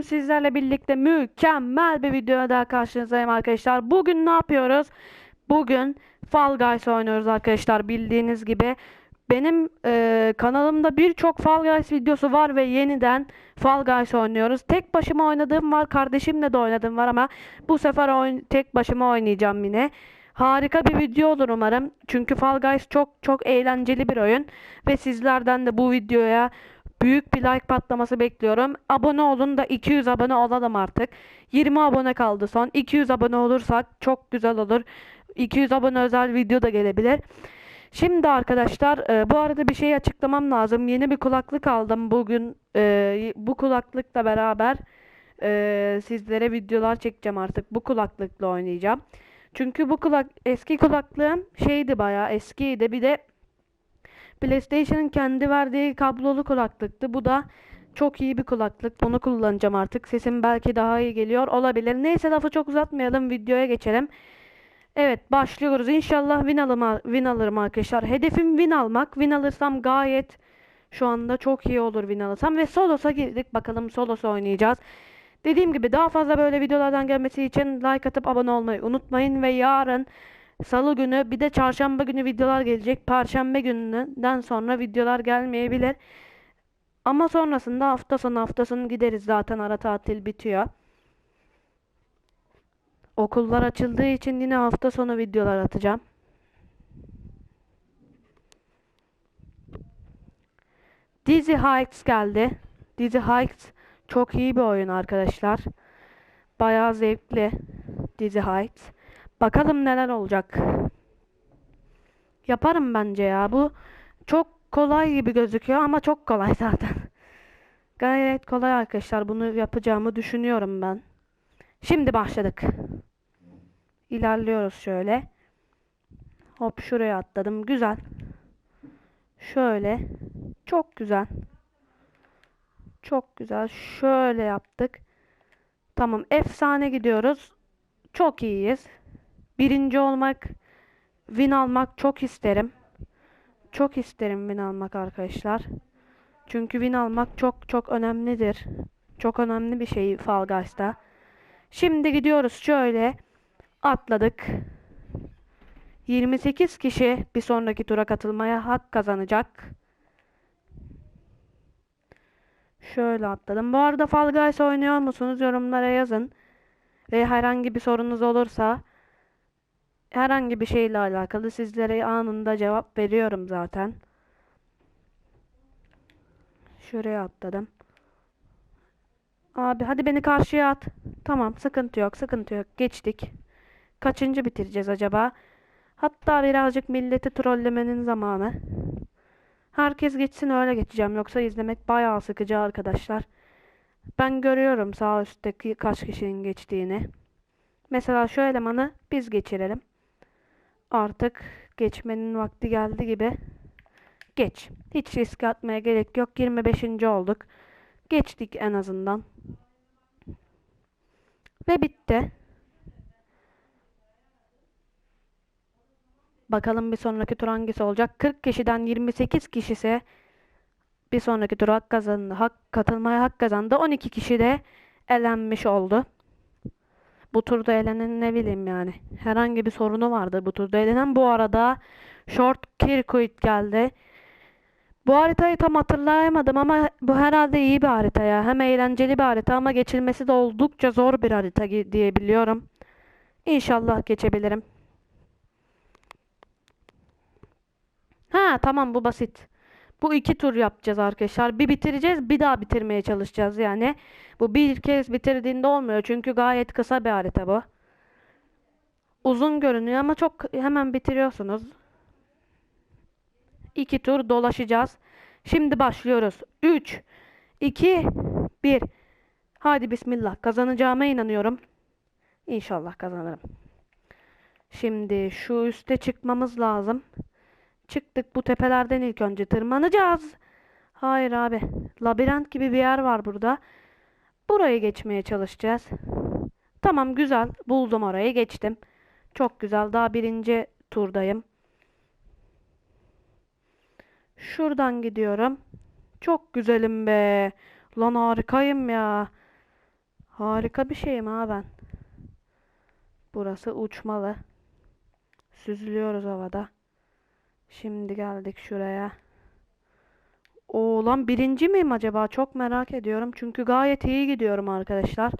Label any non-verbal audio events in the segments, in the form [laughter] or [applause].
Bugün sizlerle birlikte mükemmel bir videoya daha karşınızdayım arkadaşlar. Bugün ne yapıyoruz? Bugün Fall Guys oynuyoruz arkadaşlar bildiğiniz gibi. Benim e, kanalımda birçok Fall Guys videosu var ve yeniden Fall Guys oynuyoruz. Tek başıma oynadığım var, kardeşimle de oynadığım var ama bu sefer oyun, tek başıma oynayacağım yine. Harika bir video olur umarım. Çünkü Fall Guys çok çok eğlenceli bir oyun ve sizlerden de bu videoya büyük bir like patlaması bekliyorum. Abone olun da 200 abone olalım artık. 20 abone kaldı son. 200 abone olursak çok güzel olur. 200 abone özel video da gelebilir. Şimdi arkadaşlar e, bu arada bir şey açıklamam lazım. Yeni bir kulaklık aldım bugün. E, bu kulaklıkla beraber e, sizlere videolar çekeceğim artık. Bu kulaklıkla oynayacağım. Çünkü bu kulak eski kulaklığım şeydi bayağı eskiydi. Bir de PlayStation'ın kendi verdiği kablolu kulaklıktı. Bu da çok iyi bir kulaklık. Bunu kullanacağım artık. Sesim belki daha iyi geliyor olabilir. Neyse lafı çok uzatmayalım. Videoya geçelim. Evet başlıyoruz. İnşallah win, alım, win alırım arkadaşlar. Hedefim win almak. Win alırsam gayet şu anda çok iyi olur win alırsam. Ve Solos'a girdik. Bakalım Solos'u oynayacağız. Dediğim gibi daha fazla böyle videolardan gelmesi için like atıp abone olmayı unutmayın. Ve yarın Salı günü bir de çarşamba günü videolar gelecek. Perşembe gününden sonra videolar gelmeyebilir. Ama sonrasında hafta sonu hafta sonu gideriz zaten ara tatil bitiyor. Okullar açıldığı için yine hafta sonu videolar atacağım. Dizzy Heights geldi. Dizzy Heights çok iyi bir oyun arkadaşlar. Bayağı zevkli Dizzy Heights. Bakalım neler olacak. Yaparım bence ya. Bu çok kolay gibi gözüküyor ama çok kolay [laughs] zaten. Gayet kolay arkadaşlar. Bunu yapacağımı düşünüyorum ben. Şimdi başladık. İlerliyoruz şöyle. Hop şuraya atladım. Güzel. Şöyle. Çok güzel. Çok güzel. Şöyle yaptık. Tamam. Efsane gidiyoruz. Çok iyiyiz. Birinci olmak, win almak çok isterim. Çok isterim win almak arkadaşlar. Çünkü win almak çok çok önemlidir. Çok önemli bir şey Fall. Şimdi gidiyoruz şöyle. Atladık. 28 kişi bir sonraki tura katılmaya hak kazanacak. Şöyle atladım. Bu arada Fall oynuyor musunuz? Yorumlara yazın. Ve herhangi bir sorunuz olursa herhangi bir şeyle alakalı sizlere anında cevap veriyorum zaten. Şuraya atladım. Abi hadi beni karşıya at. Tamam sıkıntı yok sıkıntı yok. Geçtik. Kaçıncı bitireceğiz acaba? Hatta birazcık milleti trollemenin zamanı. Herkes geçsin öyle geçeceğim. Yoksa izlemek bayağı sıkıcı arkadaşlar. Ben görüyorum sağ üstteki kaç kişinin geçtiğini. Mesela şu elemanı biz geçirelim. Artık geçmenin vakti geldi gibi. Geç. Hiç risk atmaya gerek yok. 25. olduk. Geçtik en azından. Ve bitti. Bakalım bir sonraki tur hangisi olacak. 40 kişiden 28 kişisi bir sonraki tura hak kazandı. Hak, katılmaya hak kazandı. 12 kişi de elenmiş oldu. Bu turda elenen ne bileyim yani. Herhangi bir sorunu vardı bu turda elenen. Bu arada Short Circuit geldi. Bu haritayı tam hatırlayamadım ama bu herhalde iyi bir harita ya. Hem eğlenceli bir harita ama geçilmesi de oldukça zor bir harita diyebiliyorum. İnşallah geçebilirim. Ha tamam bu basit. Bu iki tur yapacağız arkadaşlar. Bir bitireceğiz, bir daha bitirmeye çalışacağız yani. Bu bir kez bitirdiğinde olmuyor çünkü gayet kısa bir harita bu. Uzun görünüyor ama çok hemen bitiriyorsunuz. İki tur dolaşacağız. Şimdi başlıyoruz. 3, 2, 1. Hadi bismillah. Kazanacağıma inanıyorum. İnşallah kazanırım. Şimdi şu üste çıkmamız lazım. Çıktık bu tepelerden ilk önce tırmanacağız. Hayır abi. Labirent gibi bir yer var burada. Burayı geçmeye çalışacağız. Tamam güzel. Buldum orayı geçtim. Çok güzel. Daha birinci turdayım. Şuradan gidiyorum. Çok güzelim be. Lan harikayım ya. Harika bir şeyim ha ben. Burası uçmalı. Süzülüyoruz havada. Şimdi geldik şuraya. Oo birinci miyim acaba? Çok merak ediyorum. Çünkü gayet iyi gidiyorum arkadaşlar.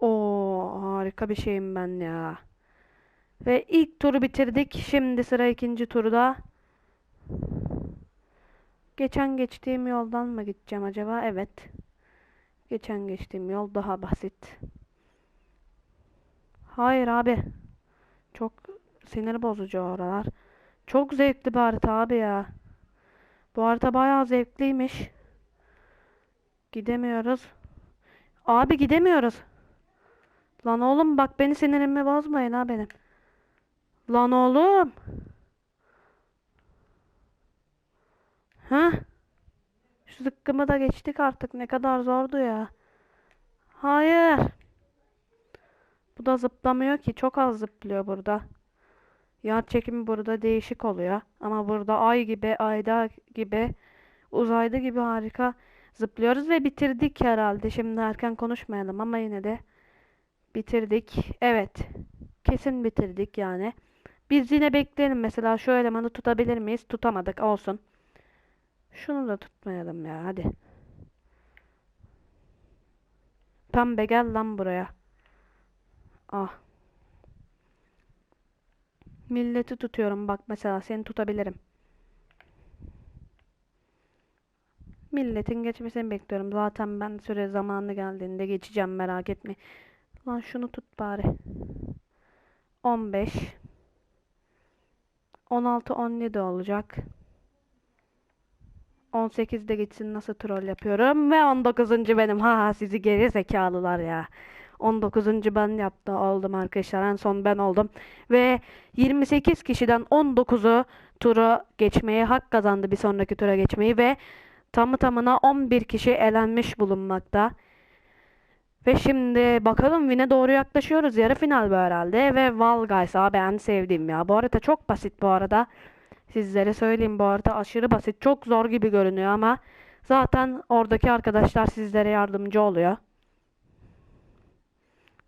Oo harika bir şeyim ben ya. Ve ilk turu bitirdik. Şimdi sıra ikinci turda. Geçen geçtiğim yoldan mı gideceğim acaba? Evet. Geçen geçtiğim yol daha basit. Hayır abi. Sinir bozucu oralar. Çok zevkli bir harita abi ya. Bu harita bayağı zevkliymiş. Gidemiyoruz. Abi gidemiyoruz. Lan oğlum bak beni sinirimi bozmayın ha benim. Lan oğlum. Ha? Şu zıkkımı da geçtik artık. Ne kadar zordu ya. Hayır. Bu da zıplamıyor ki. Çok az zıplıyor burada. Yer çekimi burada değişik oluyor. Ama burada ay gibi, ayda gibi, uzayda gibi harika zıplıyoruz ve bitirdik herhalde. Şimdi erken konuşmayalım ama yine de bitirdik. Evet. Kesin bitirdik yani. Biz yine bekleyelim. Mesela şu elemanı tutabilir miyiz? Tutamadık. Olsun. Şunu da tutmayalım ya. Hadi. Pembe gel lan buraya. Ah. Milleti tutuyorum. Bak mesela seni tutabilirim. Milletin geçmesini bekliyorum. Zaten ben süre zamanı geldiğinde geçeceğim merak etme. Lan şunu tut bari. 15 16 17 olacak. 18'de geçsin nasıl troll yapıyorum ve 19. benim. Ha sizi geri zekalılar ya. 19. ben yaptım oldum arkadaşlar. En son ben oldum. Ve 28 kişiden 19'u turu geçmeye hak kazandı bir sonraki tura geçmeyi ve tamı tamına 11 kişi elenmiş bulunmakta. Ve şimdi bakalım Win'e doğru yaklaşıyoruz. Yarı final bu herhalde. Ve Val Guys abi en sevdiğim ya. Bu arada çok basit bu arada. Sizlere söyleyeyim bu arada aşırı basit. Çok zor gibi görünüyor ama zaten oradaki arkadaşlar sizlere yardımcı oluyor.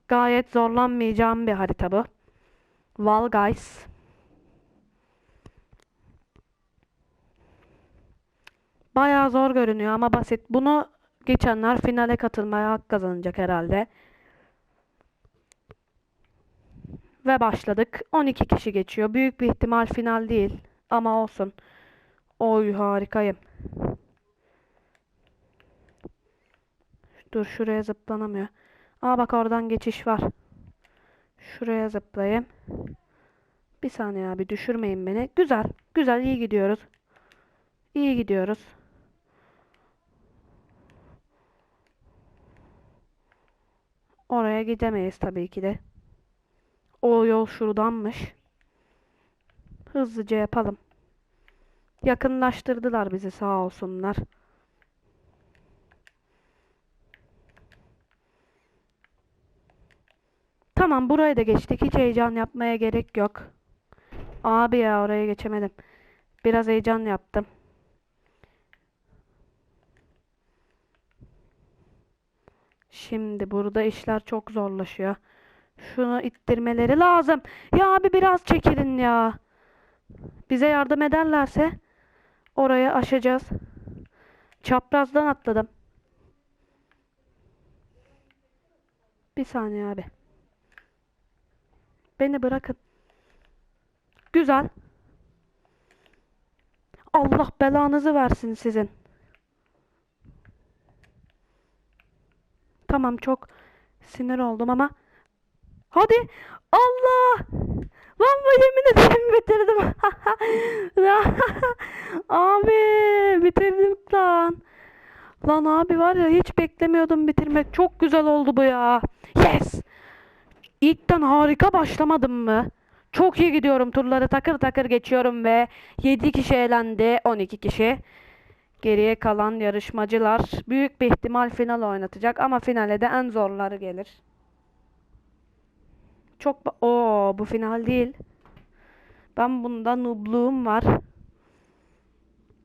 Gayet zorlanmayacağım bir harita bu. Val Guys. Bayağı zor görünüyor ama basit. Bunu geçenler finale katılmaya hak kazanacak herhalde. Ve başladık. 12 kişi geçiyor. Büyük bir ihtimal final değil. Ama olsun. Oy harikayım. Dur şuraya zıplanamıyor. Aa bak oradan geçiş var. Şuraya zıplayayım. Bir saniye abi düşürmeyin beni. Güzel. Güzel iyi gidiyoruz. İyi gidiyoruz. Oraya gidemeyiz tabii ki de. O yol şuradanmış. Hızlıca yapalım. Yakınlaştırdılar bizi sağ olsunlar. Tamam burayı da geçtik. Hiç heyecan yapmaya gerek yok. Abi ya oraya geçemedim. Biraz heyecan yaptım. Şimdi burada işler çok zorlaşıyor. Şunu ittirmeleri lazım. Ya abi biraz çekilin ya. Bize yardım ederlerse orayı aşacağız. Çaprazdan atladım. Bir saniye abi. Beni bırakın. Güzel. Allah belanızı versin sizin. Tamam çok sinir oldum ama. Hadi. Allah! Lan bu yemin ederim bitirdim. [laughs] Abi bitirdim lan. Lan abi var ya hiç beklemiyordum bitirmek. Çok güzel oldu bu ya. Yes İlkten harika başlamadım mı? Çok iyi gidiyorum. Turları takır takır geçiyorum ve 7 kişi elendi. 12 kişi. Geriye kalan yarışmacılar büyük bir ihtimal final oynatacak ama finale de en zorları gelir. Çok o bu final değil. Ben bunda nubluğum var.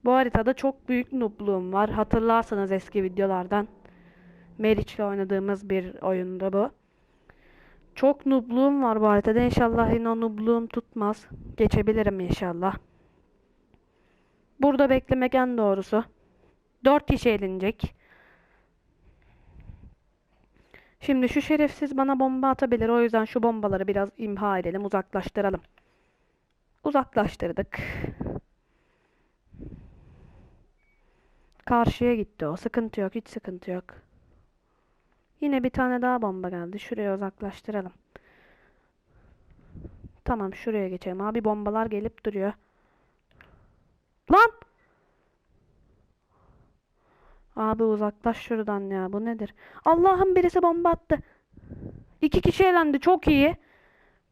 Bu haritada çok büyük noob'luğum var. Hatırlarsanız eski videolardan. Meriç'le oynadığımız bir oyunda bu. Çok noob'luğum var bu haritada. İnşallah yine o noob'luğum tutmaz. Geçebilirim inşallah. Burada beklemek en doğrusu. 4 kişi elinecek. Şimdi şu şerefsiz bana bomba atabilir. O yüzden şu bombaları biraz imha edelim, uzaklaştıralım. Uzaklaştırdık. Karşıya gitti o. Sıkıntı yok, hiç sıkıntı yok. Yine bir tane daha bomba geldi. Şuraya uzaklaştıralım. Tamam, şuraya geçelim. Abi bombalar gelip duruyor. Lan! Abi uzaklaş şuradan ya. Bu nedir? Allah'ım birisi bomba attı. İki kişi elendi. Çok iyi.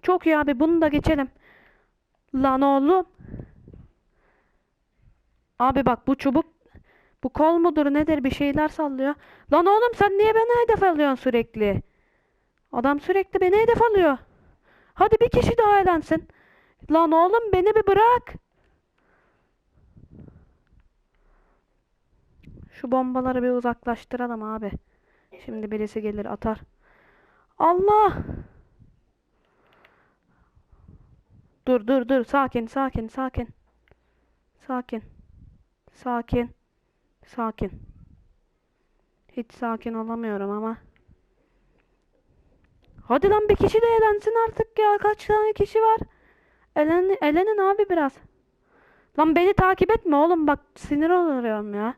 Çok iyi abi. Bunu da geçelim. Lan oğlum. Abi bak bu çubuk bu kol mudur nedir bir şeyler sallıyor. Lan oğlum sen niye beni hedef alıyorsun sürekli? Adam sürekli beni hedef alıyor. Hadi bir kişi daha elensin. Lan oğlum beni bir bırak. Şu bombaları bir uzaklaştıralım abi. Şimdi birisi gelir atar. Allah! Dur dur dur sakin sakin sakin. Sakin. Sakin. Sakin. Hiç sakin olamıyorum ama. Hadi lan bir kişi de elensin artık ya. Kaç tane kişi var? Elen, elenin abi biraz. Lan beni takip etme oğlum bak sinir oluyorum ya.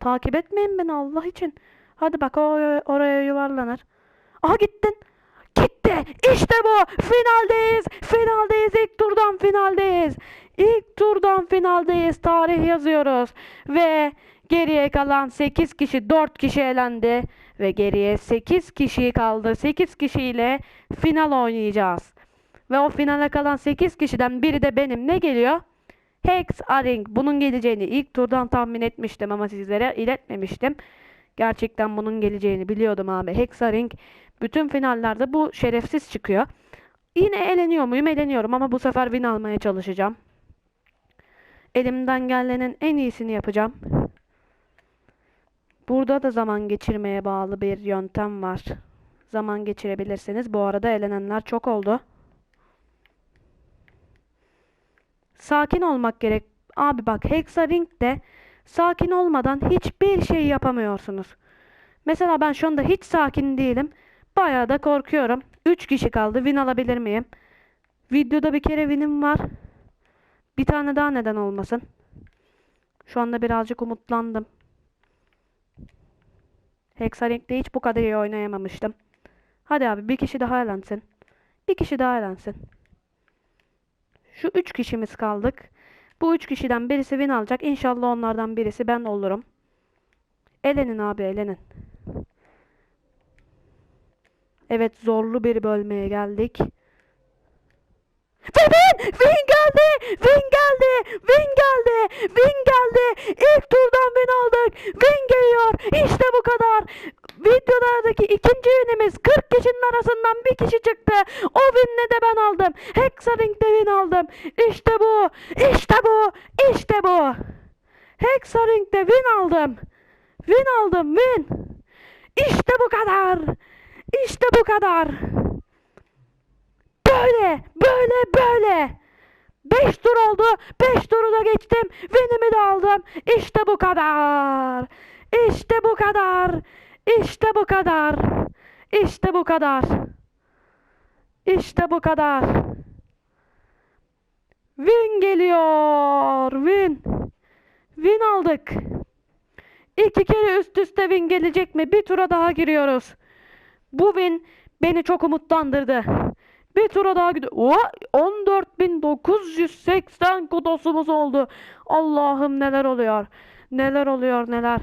Takip etmeyin beni Allah için. Hadi bak o oraya yuvarlanır. Aha gittin. Gitti. İşte bu. Finaldeyiz. Finaldeyiz. İlk turdan finaldeyiz. İlk turdan finaldeyiz. Tarih yazıyoruz. Ve geriye kalan 8 kişi 4 kişi elendi. Ve geriye 8 kişi kaldı. 8 kişiyle final oynayacağız. Ve o finale kalan 8 kişiden biri de benim. Ne geliyor? Hex Aring. Bunun geleceğini ilk turdan tahmin etmiştim ama sizlere iletmemiştim. Gerçekten bunun geleceğini biliyordum abi. Hexaring bütün finallerde bu şerefsiz çıkıyor. Yine eleniyor muyum? Eleniyorum ama bu sefer win almaya çalışacağım. Elimden gelenin en iyisini yapacağım. Burada da zaman geçirmeye bağlı bir yöntem var. Zaman geçirebilirsiniz. Bu arada elenenler çok oldu. Sakin olmak gerek. Abi bak Hexaring'de sakin olmadan hiçbir şey yapamıyorsunuz. Mesela ben şu anda hiç sakin değilim. Bayağı da korkuyorum. 3 kişi kaldı. Win alabilir miyim? Videoda bir kere win'im var. Bir tane daha neden olmasın. Şu anda birazcık umutlandım. Hexaring'de hiç bu kadar iyi oynayamamıştım. Hadi abi bir kişi daha elensin. Bir kişi daha elensin. Şu üç kişimiz kaldık. Bu üç kişiden birisi win alacak. İnşallah onlardan birisi ben olurum. Elenin abi elenin. Evet zorlu bir bölmeye geldik. Ve win! Win geldi! Win geldi! Win geldi! Win geldi! İlk turdan win aldık! Win geliyor! İşte bu kadar! Videolardaki ikinci winimiz 40 kişinin arasından bir kişi çıktı. O winle de ben aldım. Hexaring'de win aldım. İşte bu! İşte bu! İşte bu! Hexaring'de win aldım. Win aldım win. İşte bu kadar. İşte bu kadar. Böyle, böyle, böyle. 5 tur oldu. 5 turu da geçtim. Win'imi de aldım. İşte bu kadar. İşte bu kadar. İşte bu kadar. İşte bu kadar. İşte bu kadar. Win geliyor. Win. Win aldık. İki kere üst üste win gelecek mi? Bir tura daha giriyoruz. Bu win beni çok umutlandırdı. Bir tura daha gidiyor. Oha, 14.980 kudosumuz oldu. Allah'ım neler oluyor. Neler oluyor neler.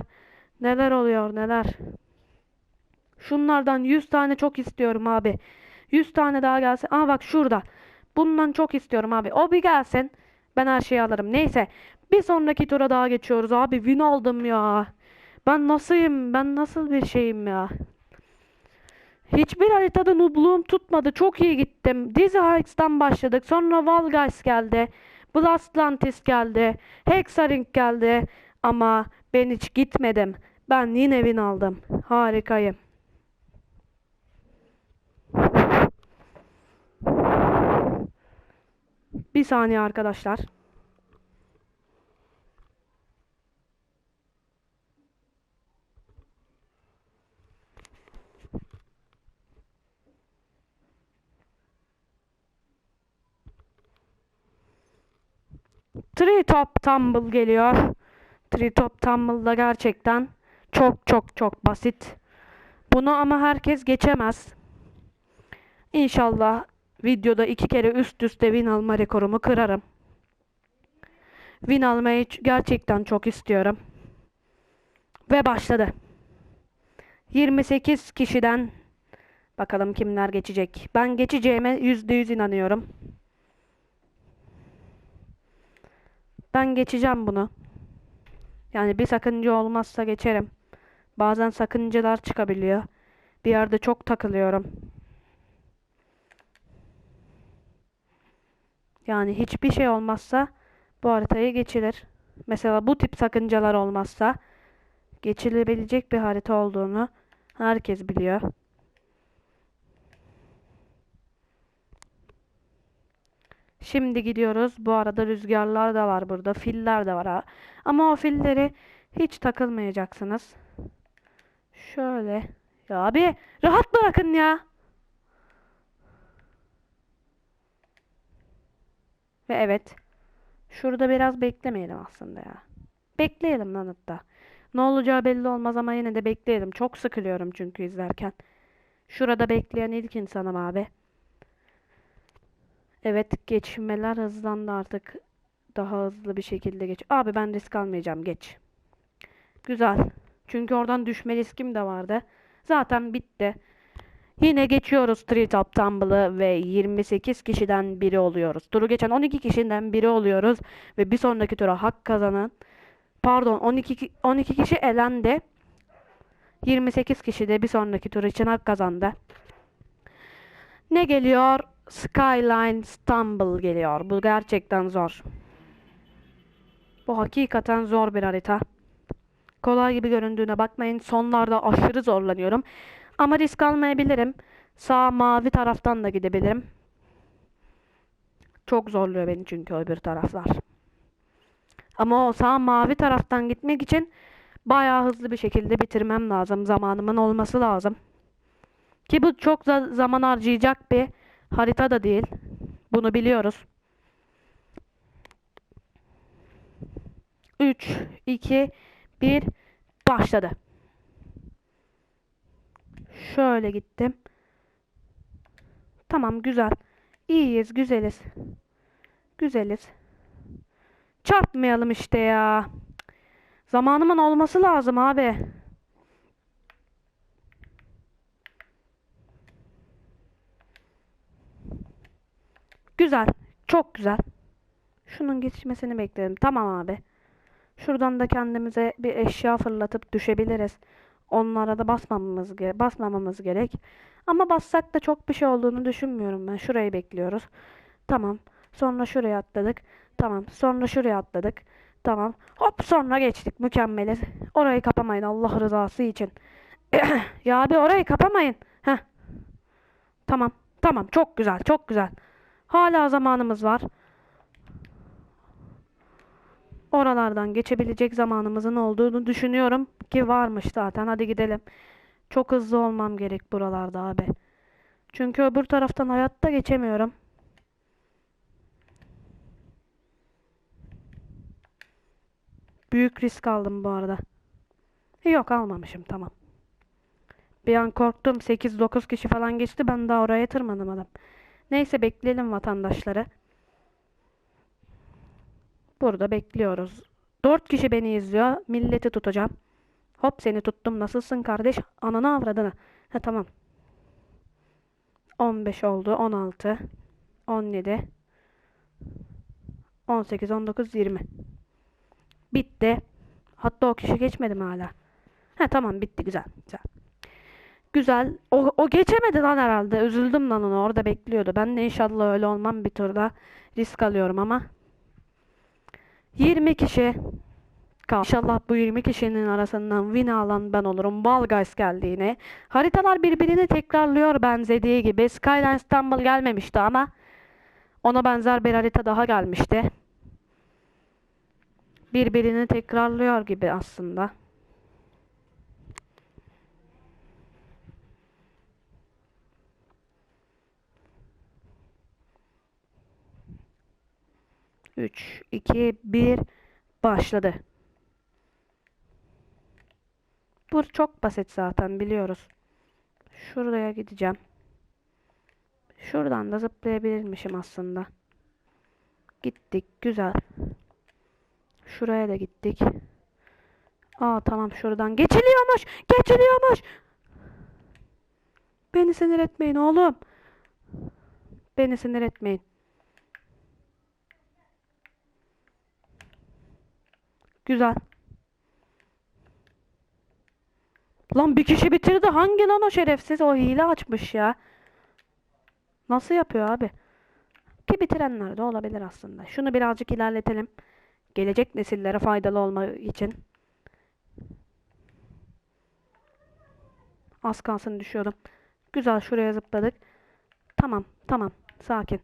Neler oluyor neler. Şunlardan 100 tane çok istiyorum abi. 100 tane daha gelsin. Aa bak şurada. Bundan çok istiyorum abi. O bir gelsin. Ben her şeyi alırım. Neyse. Bir sonraki tura daha geçiyoruz abi. Win aldım ya. Ben nasılyım? Ben nasıl bir şeyim ya? Hiçbir haritada noob'luğum tutmadı. Çok iyi gittim. Dizzy Heights'tan başladık. Sonra Val Guys geldi. Blastlantis geldi. Hexaring geldi. Ama ben hiç gitmedim. Ben yine win aldım. Harikayım. Bir saniye arkadaşlar. Tree Top Tumble geliyor. Tree Top Tumble da gerçekten çok çok çok basit. Bunu ama herkes geçemez. İnşallah videoda iki kere üst üste win alma rekorumu kırarım. Win almayı gerçekten çok istiyorum. Ve başladı. 28 kişiden bakalım kimler geçecek. Ben geçeceğime %100 inanıyorum. Ben geçeceğim bunu. Yani bir sakınca olmazsa geçerim. Bazen sakıncalar çıkabiliyor. Bir yerde çok takılıyorum. Yani hiçbir şey olmazsa bu haritayı geçilir. Mesela bu tip sakıncalar olmazsa geçilebilecek bir harita olduğunu herkes biliyor. Şimdi gidiyoruz. Bu arada rüzgarlar da var burada. Filler de var ha. Ama o filleri hiç takılmayacaksınız. Şöyle. Ya abi rahat bırakın ya. Ve evet. Şurada biraz beklemeyelim aslında ya. Bekleyelim lan hatta. Ne olacağı belli olmaz ama yine de bekleyelim. Çok sıkılıyorum çünkü izlerken. Şurada bekleyen ilk insanım abi. Evet geçmeler hızlandı artık. Daha hızlı bir şekilde geç. Abi ben risk almayacağım geç. Güzel. Çünkü oradan düşme riskim de vardı. Zaten bitti. Yine geçiyoruz Treetop Tumble'ı ve 28 kişiden biri oluyoruz. Turu geçen 12 kişiden biri oluyoruz ve bir sonraki tura hak kazanan pardon 12 ki- 12 kişi elendi. 28 kişi de bir sonraki tur için hak kazandı. Ne geliyor? Skyline Stumble geliyor. Bu gerçekten zor. Bu hakikaten zor bir harita. Kolay gibi göründüğüne bakmayın. Sonlarda aşırı zorlanıyorum. Ama risk almayabilirim. Sağ mavi taraftan da gidebilirim. Çok zorluyor beni çünkü öbür taraflar. Ama o sağ mavi taraftan gitmek için bayağı hızlı bir şekilde bitirmem lazım. Zamanımın olması lazım. Ki bu çok za- zaman harcayacak bir harita da değil. Bunu biliyoruz. 3, 2, 1 başladı. Şöyle gittim. Tamam güzel. İyiyiz, güzeliz. Güzeliz. Çarpmayalım işte ya. Zamanımın olması lazım abi. Güzel. Çok güzel. Şunun geçmesini bekledim. Tamam abi. Şuradan da kendimize bir eşya fırlatıp düşebiliriz. Onlara da basmamamız, ge- basmamamız gerek. Ama bassak da çok bir şey olduğunu düşünmüyorum ben. Şurayı bekliyoruz. Tamam. Sonra şuraya atladık. Tamam. Sonra şuraya atladık. Tamam. Hop sonra geçtik. Mükemmeliz. Orayı kapamayın Allah rızası için. [coughs] Ya abi orayı kapamayın. Heh. Tamam. Tamam. Çok güzel. Çok güzel. Hala zamanımız var. Oralardan geçebilecek zamanımızın olduğunu düşünüyorum ki varmış zaten. Hadi gidelim. Çok hızlı olmam gerek buralarda abi. Çünkü öbür taraftan hayatta geçemiyorum. Büyük risk aldım bu arada. Yok almamışım tamam. Bir an korktum 8-9 kişi falan geçti ben daha oraya tırmanamadım. Neyse bekleyelim vatandaşları. Burada bekliyoruz. 4 kişi beni izliyor. Milleti tutacağım. Hop seni tuttum. Nasılsın kardeş? Ananı avradını. Ha tamam. 15 oldu. 16. 17. 18, 19, 20. Bitti. Hatta o kişi geçmedi mi hala? Ha tamam bitti güzel. Güzel. Güzel. O, o geçemedi lan herhalde. Üzüldüm lan onu. Orada bekliyordu. Ben de inşallah öyle olmam bir turda. Risk alıyorum ama. 20 kişi kaldı. İnşallah bu 20 kişinin arasından win alan ben olurum. Fall Guys geldi yine. Haritalar birbirini tekrarlıyor benzediği gibi. Skyline İstanbul gelmemişti ama ona benzer bir harita daha gelmişti. Birbirini tekrarlıyor gibi aslında. Üç, iki, bir, başladı. Bu çok basit zaten biliyoruz. Şuraya gideceğim. Şuradan da zıplayabilirmişim aslında. Gittik. Güzel. Şuraya da gittik. Aa tamam şuradan geçiliyormuş. Geçiliyormuş. Beni sinir etmeyin oğlum. Beni sinir etmeyin. Güzel. Lan bir kişi bitirdi. Hangi lan o şerefsiz? O hile açmış ya. Nasıl yapıyor abi? Ki bitirenler de olabilir aslında. Şunu birazcık ilerletelim. Gelecek nesillere faydalı olmak için. Az kalsın düşüyordum. Güzel şuraya zıpladık. Tamam tamam sakin.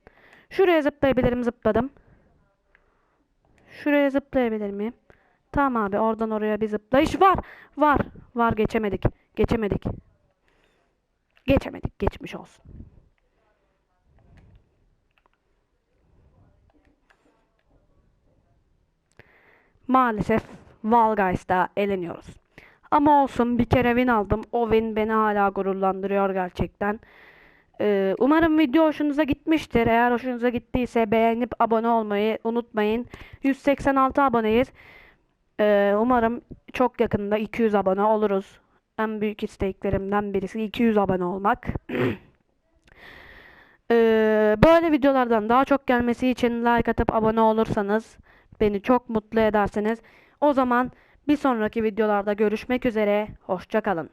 Şuraya zıplayabilirim zıpladım. Şuraya zıplayabilir miyim? Tamam abi oradan oraya bir zıplayış var. Var. Var geçemedik. Geçemedik. Geçemedik. Geçmiş olsun. Maalesef Fall Guys'ta eleniyoruz. Ama olsun bir kere win aldım. O win beni hala gururlandırıyor gerçekten. Ee, umarım video hoşunuza gitmiştir. Eğer hoşunuza gittiyse beğenip abone olmayı unutmayın. 186 aboneyiz. Ee, umarım çok yakında 200 abone oluruz. En büyük isteklerimden birisi 200 abone olmak. [clears throat] Ee, böyle videolardan daha çok gelmesi için like atıp abone olursanız beni çok mutlu edersiniz. O zaman bir sonraki videolarda görüşmek üzere. Hoşça kalın.